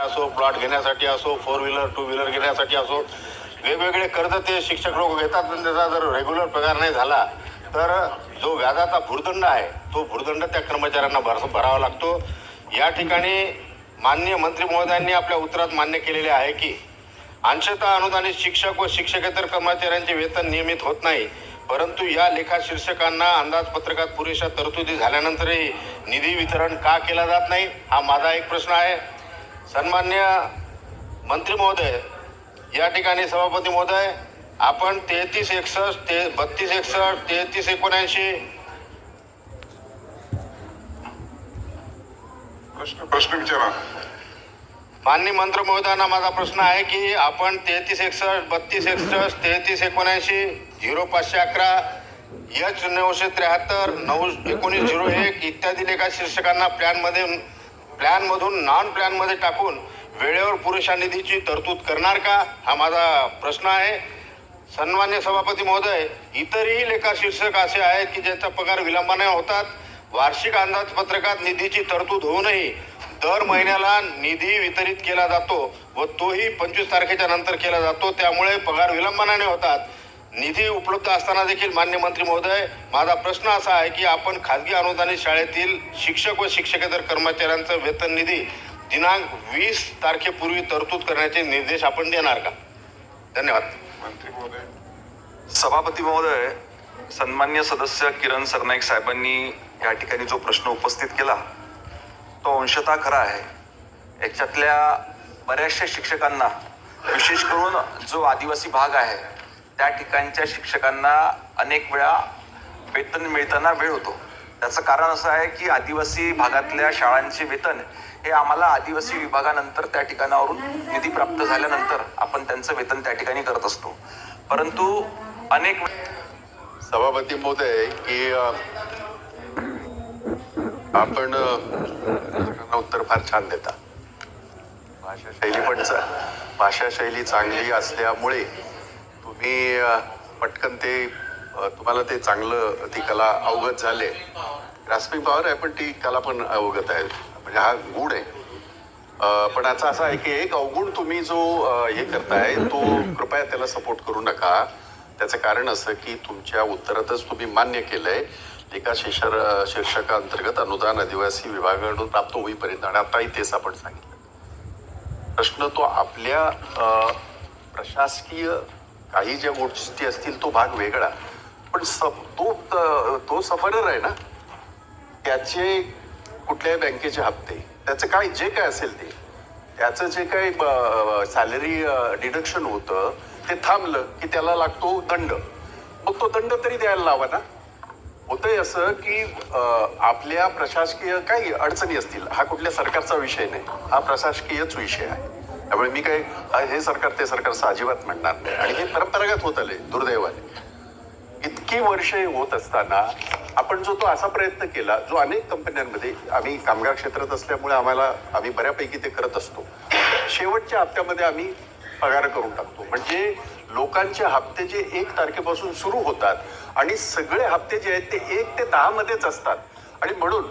असो प्लॉट घेण्यासाठी असो फोर व्हीलर टू व्हीलर घेण्यासाठी असो वेगवेगळे कर्ज ते शिक्षक लोक घेतात पण त्याचा जर रेग्युलर पगार नाही झाला तर जो व्याजाचा भुर्दंड आहे तो भुर्दंड त्या कर्मचाऱ्यांना भर भरावा लागतो. या ठिकाणी माननीय मंत्री महोदयांनी आपल्या उत्तरात मान्य केलेले आहे की अंशतः अनुदानित शिक्षक व शिक्षकेतर कर्मचाऱ्यांचे वेतन नियमित होत नाही परंतु या लेखा शीर्षकांना अंदाजपत्रकात पुरेशा तरतुदी झाल्यानंतरही निधी वितरण का केला जात नाही हा माझा एक प्रश्न आहे. सन्मान्य मंत्री महोदय या ठिकाणी सभापती महोदय आपण तेहतीस एकसष्ट ते बत्तीस एकसष्ट तेहतीस एकोणऐंशी. प्रश्न प्रश्न विचारा. माननीय मंत्री महोदयांना माझा प्रश्न आहे की आपण तेहतीस एकसष्ट बत्तीस एकसष्ट तेहतीस एकोणऐंशी झिरो पाचशे अकरा एच नऊशे त्र्याहत्तर नऊ एकोणीस झिरो एक इत्यादी लेखा शीर्षकांना प्लॅनमध्ये प्लॅनमधून नॉन प्लॅनमध्ये टाकून वेळेवर पुरेशा निधीची तरतूद करणार का? हा माझा प्रश्न आहे. सन्मान्य सभापती महोदय इतरही लेखा शीर्षक असे आहेत की ज्यांचा पगार विलंबाने होतात. वार्षिक अंदाजपत्रकात निधीची तरतूद होऊनही दर महिन्याला निधी वितरित केला जातो व तोही पंचवीस तारखेच्या नंतर केला जातो. त्यामुळे पगार विलंबाने होतात. निधी उपलब्ध असताना देखील मान्य मंत्री महोदय माझा प्रश्न असा आहे की आपण खाजगी अनुदानित शाळेतील शिक्षक व शिक्षकेतर कर्मचाऱ्यांचं वेतन निधी दिनांक वीस तारखेपूर्वी तरतूद करण्याचे निर्देश आपण देणार का? धन्यवाद. मंत्री महोदय. सभापती महोदय सन्मान्य सदस्य किरण सरनाईक साहेबांनी या ठिकाणी जो प्रश्न उपस्थित केला तो अंशतः खरा आहे. याच्यातल्या बऱ्याचशा शिक्षकांना विशेष करून जो आदिवासी भाग आहे त्या ठिकाणच्या शिक्षकांना अनेक वेळा वेतन मिळताना वेळ होतो. त्याचं कारण असं आहे की आदिवासी भागातल्या शाळांचे वेतन हे आम्हाला आदिवासी विभागानंतर त्या ठिकाणावरून निधी प्राप्त झाल्यानंतर आपण त्यांचं वेतन त्या ठिकाणी करत असतो. परंतु अनेक सभापती महोदय की आपण उत्तर फार छान देता. भाषा शैली पण भाषा शैली चांगली असल्यामुळे मी पटकन ते तुम्हाला ते चांगलं ती कला अवगत झाले. ग्रास्पिंग पॉवर आहे पण ती कला पण अवगत आहे. म्हणजे हा गुण आहे. पण याचा असा आहे की एक अवगुण तुम्ही जो हे करताय तो कृपया त्याला सपोर्ट करू नका. त्याचं कारण असं की तुमच्या उत्तरातच तुम्ही मान्य केलंय. एका शीर्षर शीर्षकाअंतर्गत अनुदान आदिवासी विभागाकडून प्राप्त होईपर्यंत. आणि आताही तेच आपण सांगितलं. प्रश्न तो आपल्या प्रशासकीय काही ज्या गोष्टी असतील तो भाग वेगळा. पण सब तो तो सफरर आहे ना त्याचे कुठल्याही बँकेचे हप्ते त्याचं काय जे काय असेल ते त्याचं जे काही सॅलरी डिडक्शन होतं ते थांबलं की त्याला लागतो दंड. मग तो दंड तरी द्यायला लावा ना. होतंय असं की आपल्या प्रशासकीय काही अडचणी असतील हा कुठल्या सरकारचा विषय नाही. हा प्रशासकीयच विषय आहे. त्यामुळे मी काही हे सरकार ते सरकार अजिबात म्हणणार नाही. आणि हे परंपरागत होत आले दुर्दैवाने. इतकी वर्षे होत असताना आपण जो तो असा प्रयत्न केला जो अनेक कंपन्यांमध्ये आम्ही कामगार क्षेत्रात असल्यामुळे आम्हाला आम्ही बऱ्यापैकी ते करत असतो. शेवटच्या हप्त्यामध्ये आम्ही पगार करून टाकतो. म्हणजे लोकांचे हप्ते जे एक तारखेपासून सुरू होतात आणि सगळे हप्ते जे आहेत ते एक ते दहा मध्येच असतात. आणि म्हणून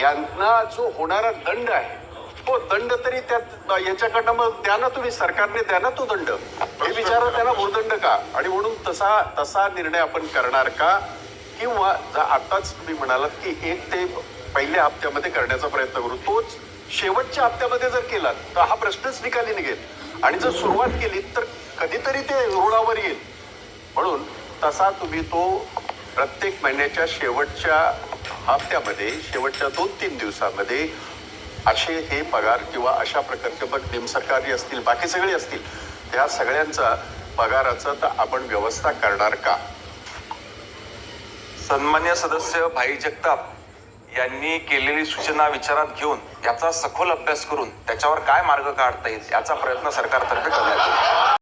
यांना जो होणारा दंड आहे हो दंड तरी त्यात याच्याकडनं मग द्या ना तुम्ही सरकारने द्या ना तो दंड. हे विचारा त्यांना भूदंड का? आणि म्हणून तसा तसा निर्णय आपण करणार का? किंवा आताच तुम्ही म्हणालात की एक ते पहिल्या हप्त्यामध्ये करण्याचा प्रयत्न करू. तोच शेवटच्या हप्त्यामध्ये जर केला तर हा प्रश्नच निकाली निघेल. आणि जर सुरुवात केली तर कधीतरी ते रुळावर येईल. म्हणून तसा तुम्ही तो प्रत्येक महिन्याच्या शेवटच्या हप्त्यामध्ये शेवटच्या दोन तीन दिवसामध्ये असे हे पगार किंवा अशा प्रकारचे मग निमसरकारी असतील बाकी सगळे असतील त्या सगळ्यांचा पगाराचा तर आपण व्यवस्था करणार का? सन्मान्य सदस्य भाई जगताप यांनी केलेली सूचना विचारात घेऊन याचा सखोल अभ्यास करून त्याच्यावर काय मार्ग काढता येईल याचा प्रयत्न सरकारतर्फे करण्यात येईल